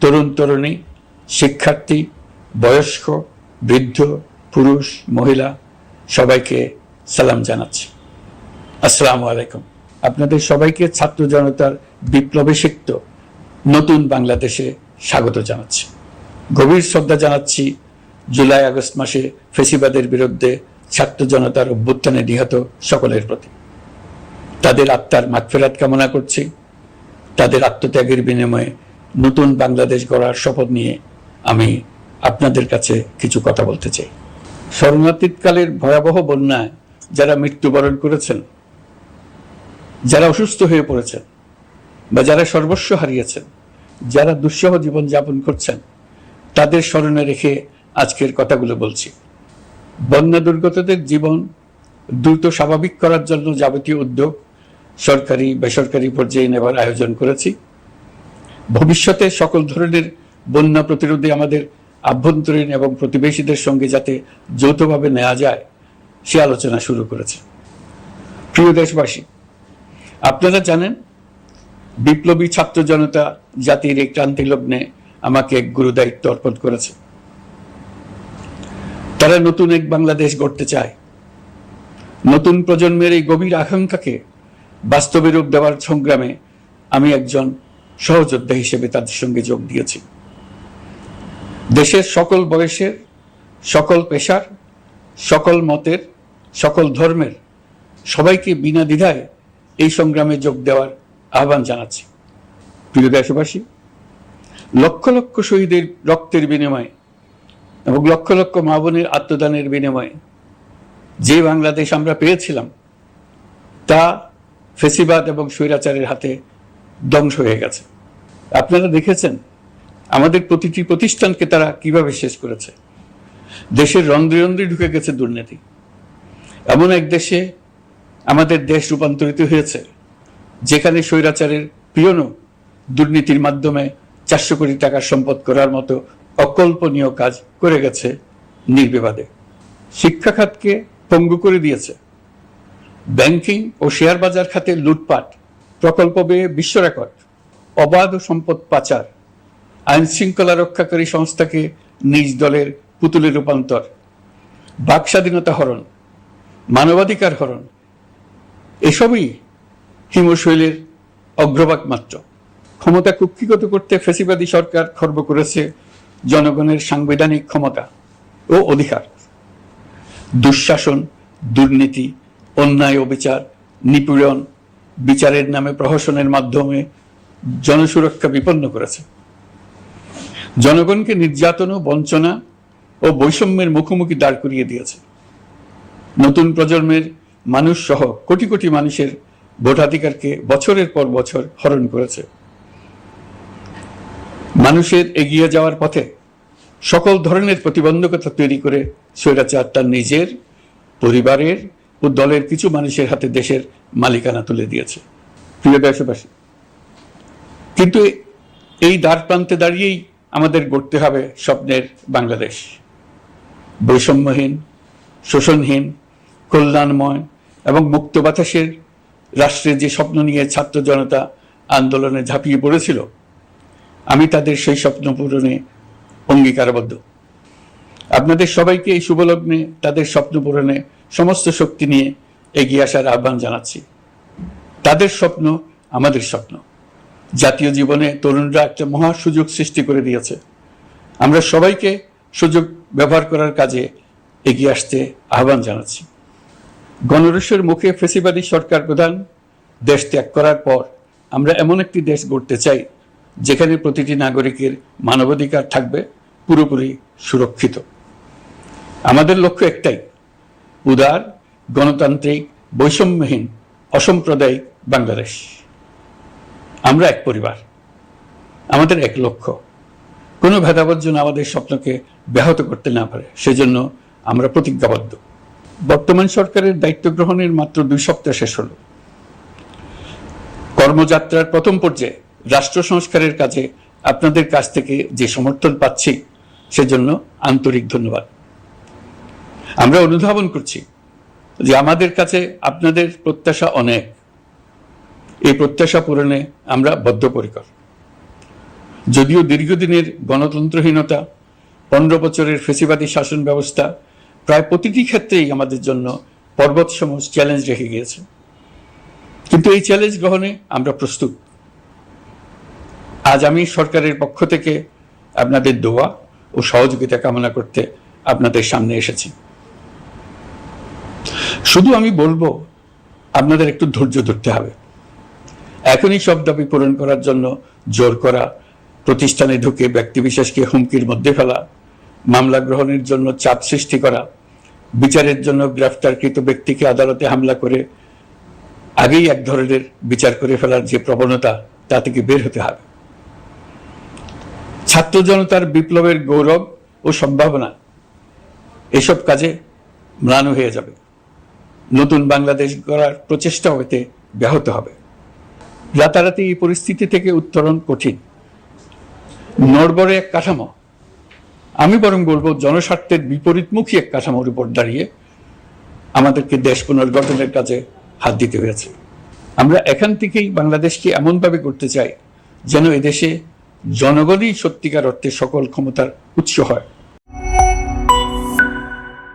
তরুণ তরুণী, শিক্ষার্থী, বয়স্ক, বৃদ্ধ, পুরুষ, মহিলা, সবাইকে সালাম জানাচ্ছি। আসসালামু আলাইকুম। আপনাদের সবাইকে ছাত্র জনতার বিপ্লবে সিক্ত নতুন বাংলাদেশে স্বাগত জানাচ্ছি। গভীর শ্রদ্ধা জানাচ্ছি জুলাই আগস্ট মাসে ফেসিবাদের বিরুদ্ধে ছাত্র জনতার অভ্যুত্থানে নিহত সকলের প্রতি। তাদের আত্মার মাগফেরাত কামনা করছি। তাদের আত্মত্যাগের বিনিময়ে নতুন বাংলাদেশ গড়ার শপথ নিয়ে আমি আপনাদের কাছে কিছু কথা বলতে চাই। শরণাতীতকালের ভয়াবহ বন্যায় যারা মৃত্যুবরণ করেছেন, যারা অসুস্থ হয়ে পড়েছেন বা যারা সর্বস্ব হারিয়েছেন, যারা দুঃসহ জীবন যাপন করছেন, তাদের স্মরণে রেখে আজকের কথাগুলো বলছি। বন্যা দুর্গতদের জীবন দ্রুত স্বাভাবিক করার জন্য যাবতীয় উদ্যোগ সরকারি বেসরকারি পর্যায়ে নেবার আয়োজন করেছি। ভবিষ্যতে সকল ধরনের বন্যা প্রতিরোধে আমাদের আভ্যন্তরীণ এবং প্রতিবেশীদের সঙ্গে যাতে যৌথভাবে নেওয়া যায়, সে আলোচনা শুরু করেছে। প্রিয় দেশবাসী, আপনারা জানেন, বিপ্লবী ছাত্র জনতা জাতির এই ক্রান্তি লগ্নে আমাকে এক গুরু দায়িত্ব অর্পণ করেছে। তারা নতুন এক বাংলাদেশ গড়তে চায়। নতুন প্রজন্মের এই গভীর আকাঙ্ক্ষাকে বাস্তবে রূপ দেওয়ার সংগ্রামে আমি একজন সহযোদ্ধা হিসেবে তাদের সঙ্গে যোগ দিয়েছি। দেশের সকল বয়সের, সকল পেশার, সকল মতের, সকল ধর্মের সবাইকে বিনা দ্বিধায় এই সংগ্রামে যোগ দেওয়ার আহ্বান জানাচ্ছি। প্রিয় দেশবাসী, লক্ষ লক্ষ শহীদের রক্তের বিনিময়ে এবং লক্ষ লক্ষ মা বোনের আত্মদানের বিনিময়ে যে বাংলাদেশ আমরা পেয়েছিলাম, তা ফেসিবাদ এবং স্বৈরাচারের হাতে ধ্বংস হয়ে গেছে। আপনারা দেখেছেন আমাদের প্রতিটি প্রতিষ্ঠানকে তারা কীভাবে শেষ করেছে। দেশের রন্ধ্রে রন্ধ্রে ঢুকে গেছে দুর্নীতি। এমন এক দেশে আমাদের দেশ রূপান্তরিত হয়েছে, যেখানে স্বৈরাচারের পিয়নও দুর্নীতির মাধ্যমে চারশো কোটি টাকার সম্পদ করার মতো অকল্পনীয় কাজ করে গেছে নির্বিবাদে। শিক্ষা খাতকে পঙ্গু করে দিয়েছে। ব্যাংকিং ও শেয়ার বাজার খাতে লুটপাট প্রকল্প ব্যয়ে বিশ্ব রেকর্ড, অবাধ সম্পদ পাচার, আইন শৃঙ্খলা রক্ষাকারী সংস্থাকে নিজ দলের পুতুলে রূপান্তর, বাক স্বাধীনতা হরণ, মানবাধিকার হরণ, এসবই হিমশৈলের অগ্রভাগ মাত্র। ক্ষমতা কুক্ষিগত করতে ফেসিবাদী সরকার খর্ব করেছে জনগণের সাংবিধানিক ক্ষমতা ও অধিকার। দুঃশাসন, দুর্নীতি, অন্যায় অবিচার, নিপীড়ন বিচারের নামে, প্রহসনের মাধ্যমে জনসুরক্ষা বিপন্ন করেছে। জনগণকে নির্যাতন ও বঞ্চনা ও বৈষম্যের মুখোমুখি দাঁড় করিয়ে দিয়েছে। নতুন প্রজন্মের মানুষ সহ কোটি কোটি মানুষের ভোটাধিকারকে বছরের পর বছর হরণ করেছে। মানুষের এগিয়ে যাওয়ার পথে সকল ধরনের প্রতিবন্ধকতা তৈরি করে স্বৈরাচার তার নিজের, পরিবারের ও দলের কিছু মানুষের হাতে দেশের মালিকানা তুলে দিয়েছে। প্রিয় দেশবাসী, কিন্তু এই দ্বার প্রান্তে দাঁড়িয়েই আমাদের গড়তে হবে স্বপ্নের বাংলাদেশ। বৈষম্যহীন, শোষণহীন, কল্যাণময় এবং মুক্ত বাতাসের রাষ্ট্রের যে স্বপ্ন নিয়ে ছাত্র জনতা আন্দোলনে ঝাঁপিয়ে পড়েছিল, আমি তাদের সেই স্বপ্ন পূরণে অঙ্গীকারবদ্ধ। আপনাদের সবাইকে এই শুভলগ্নে তাদের স্বপ্ন পূরণে সমস্ত শক্তি নিয়ে এগিয়ে আসার আহ্বান জানাচ্ছি। তাদের স্বপ্ন আমাদের স্বপ্ন। জাতীয় জীবনে তরুণরা একটা মহা সুযোগ সৃষ্টি করে দিয়েছে। আমরা সবাইকে সুযোগ ব্যবহার করার কাজে এগিয়ে আসতে আহ্বান জানাচ্ছি। গণরসের মুখে ফেসিবাদী সরকার প্রধান দেশ ত্যাগ করার পর আমরা এমন একটি দেশ গড়তে চাই, যেখানে প্রতিটি নাগরিকের মানবাধিকার থাকবে পুরোপুরি সুরক্ষিত। আমাদের লক্ষ্য একটাই উদার, গণতান্ত্রিক, বৈষম্যহীন, অসাম্প্রদায়িক বাংলাদেশ। আমরা এক পরিবার। আমাদের এক লক্ষ্য। কোনো ভেদাভেদ যেন আমাদের স্বপ্নকে ব্যাহত করতে না পারে, সেজন্য আমরা প্রতিজ্ঞাবদ্ধ। বর্তমান সরকারের দায়িত্ব গ্রহণের মাত্র দুই সপ্তাহ শেষ হল। কর্মযাত্রার প্রথম পর্যায়ে রাষ্ট্র সংস্কারের কাজে আপনাদের কাছ থেকে যে সমর্থন পাচ্ছি, সেজন্য আন্তরিক ধন্যবাদ। আমরা অনুধাবন করছি যে আমাদের কাছে আপনাদের প্রত্যাশা অনেক। এই প্রত্যাশা পূরণে আমরা বদ্ধপরিকর। যদিও দীর্ঘদিনের গণতন্ত্রহীনতা, পনেরো বছরের ফেসিবাদী শাসন ব্যবস্থা প্রায় প্রতিটি ক্ষেত্রেই আমাদের জন্য পর্বতসম চ্যালেঞ্জ রেখে গিয়েছে। কিন্তু এই চ্যালেঞ্জ গ্রহণে আমরা প্রস্তুত। আজ আমি সরকারের পক্ষ থেকে আপনাদের দোয়া ও সহযোগিতা কামনা করতে আপনাদের সামনে এসেছি। শুধু আমি বলব, আপনাদের একটু ধৈর্য ধরতে হবে। এখনই সব দাবি পূরণ করার জন্য জোর করা, প্রতিষ্ঠানে ঢুকে ব্যক্তিবিশেষকে হুমকির মধ্যে ফেলা, মামলা গ্রহণের জন্য চাপ সৃষ্টি করা, বিচারের জন্য গ্রেফতারকৃত ব্যক্তিকে আদালতে হামলা করে আগেই এক ধরনের বিচার করে ফেলার যে প্রবণতা, তা থেকে বের হতে হবে। ছাত্র জনতার বিপ্লবের গৌরব ও সম্ভাবনা, এসব কাজে ম্লান হয়ে যাবে। নতুন বাংলাদেশ গড়ার প্রচেষ্টা হতে ব্যাহত হবে। রাতারাতি এই পরিস্থিতি থেকে উত্তরণ কঠিন। নড়বড়ে এক কাঠামো। আমি বরং বলব, জনস্বার্থের বিপরীতমুখী এক কাঠামোর উপর দাঁড়িয়ে আমাদেরকে দেশ পুনর্গঠনের কাজে হাত দিতে হয়েছে। আমরা এখান থেকেই বাংলাদেশকে এমনভাবে করতে চাই যেন এদেশে জনগণই সত্যিকার অর্থে সকল ক্ষমতার উৎস হয়।